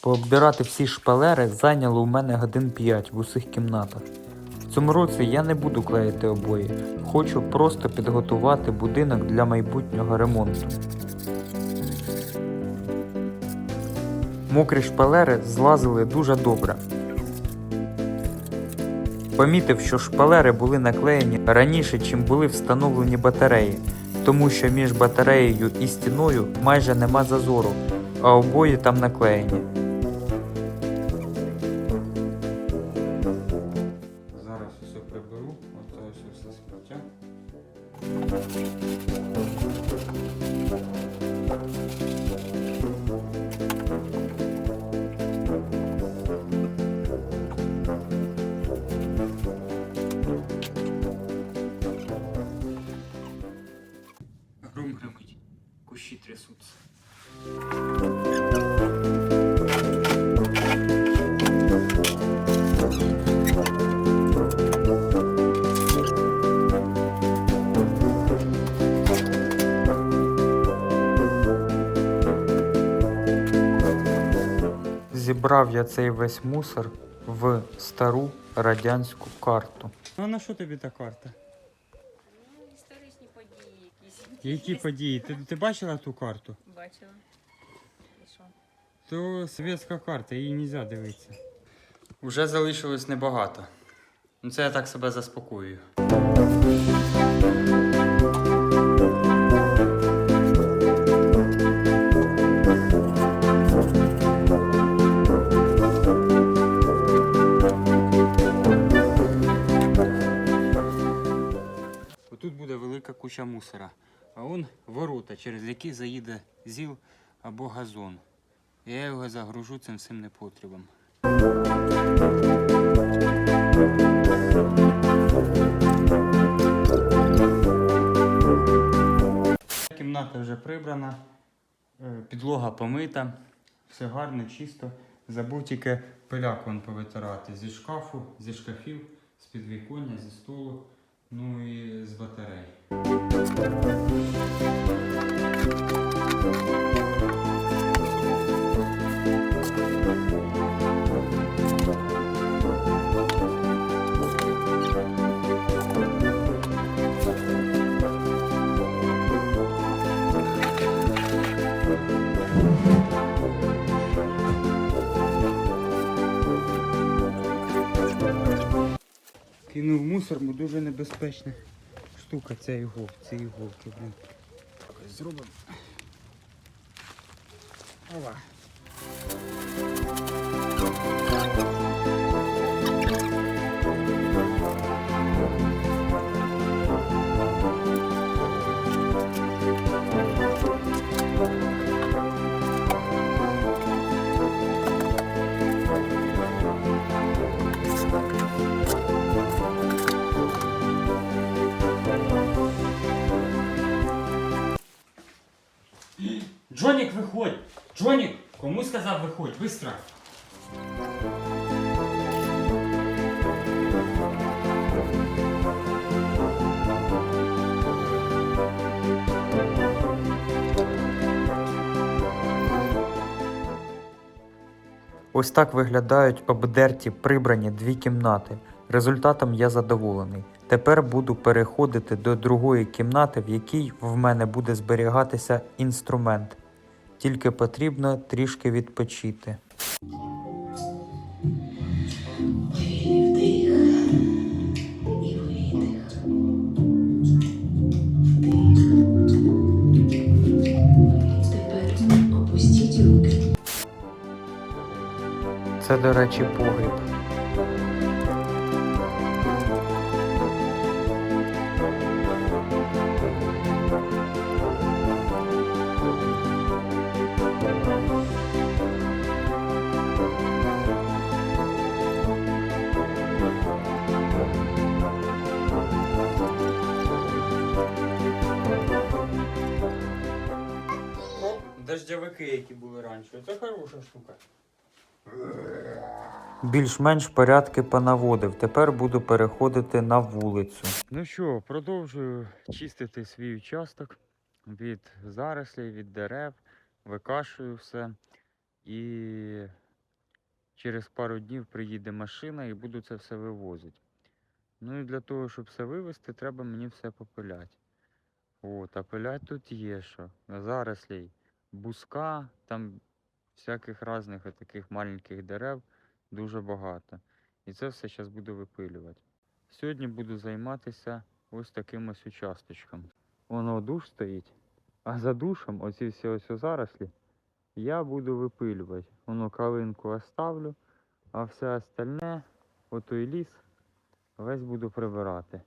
Пооббирати всі шпалери зайняло у мене годин 5 в усіх кімнатах. В цьому році я не буду клеїти обої, хочу просто підготувати будинок для майбутнього ремонту. Мокрі шпалери злазили дуже добре. Помітив, що шпалери були наклеєні раніше, чим були встановлені батареї, тому що між батареєю і стіною майже нема зазору, а обої там наклеєні. Гром гримить, кущі трясуться. Зібрав я цей весь мусор в стару радянську карту. Ну на що тобі та карта? Ну, історичні події якісь. Які події? Ти, ти бачила ту карту? Бачила. І що? То совєтська карта, її не можна дивитися. Уже залишилось небагато. Ну це я так себе заспокоюю. Куча мусора, а он ворота, через які заїде зіл або газон. Я його загружу цим всім непотребом. Кімната вже прибрана, е, підлога помита, все гарно, чисто. Забув тільки пиляк повитирати зі шкафу, зі шкафів, з підвіконня, зі столу, ну і з батарей. Кинув мусор, бо дуже небезпечна штука ця іголка, ці іголки, блін. Зробимо. Ова. Джонік, виходь! Джонік! Кому сказав виходь? Быстро! Ось так виглядають обдерті прибрані дві кімнати. Результатом я задоволений. Тепер буду переходити до другої кімнати, в якій в мене буде зберігатися інструмент. Тільки потрібно трішки відпочити. Це, до речі, погріб. Дождьовики, які були раніше. Це хороша штука. Більш-менш порядки понаводив. Тепер буду переходити на вулицю. Ну що, продовжую чистити свій участок від зарослей, від дерев, викашую все. І через пару днів приїде машина і буду це все вивозити. Ну і для того, щоб все вивезти, треба мені все попиляти. От, а пилять тут є що. Зарослей буска, там всяких різних таких маленьких дерев дуже багато. І це все зараз буду випилювати. Сьогодні буду займатися ось таким ось участочком. Воно душ стоїть, а за душем, оці всі ось зарослі, я буду випилювати. Воно калинку оставлю, а все остальне, отой ліс, весь буду прибирати.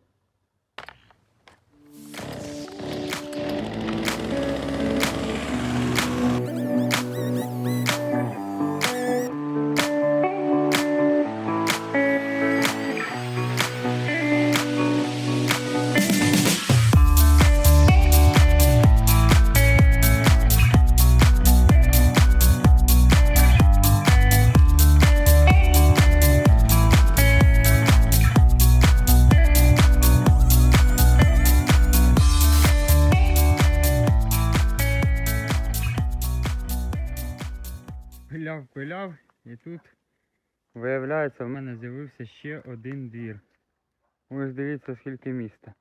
Пиляв, пиляв, і тут виявляється, в мене з'явився ще один двір. Ось дивіться, скільки міста.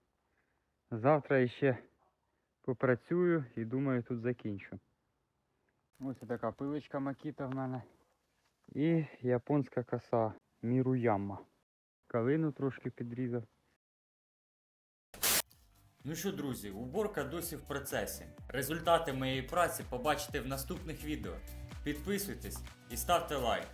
Завтра ще попрацюю і думаю, тут закінчу. Ось така пилочка Макіта в мене. І японська коса Міруяма. Калину трошки підрізав. Ну що, друзі, уборка досі в процесі. Результати моєї праці побачите в наступних відео. Підписуйтесь і ставте лайк.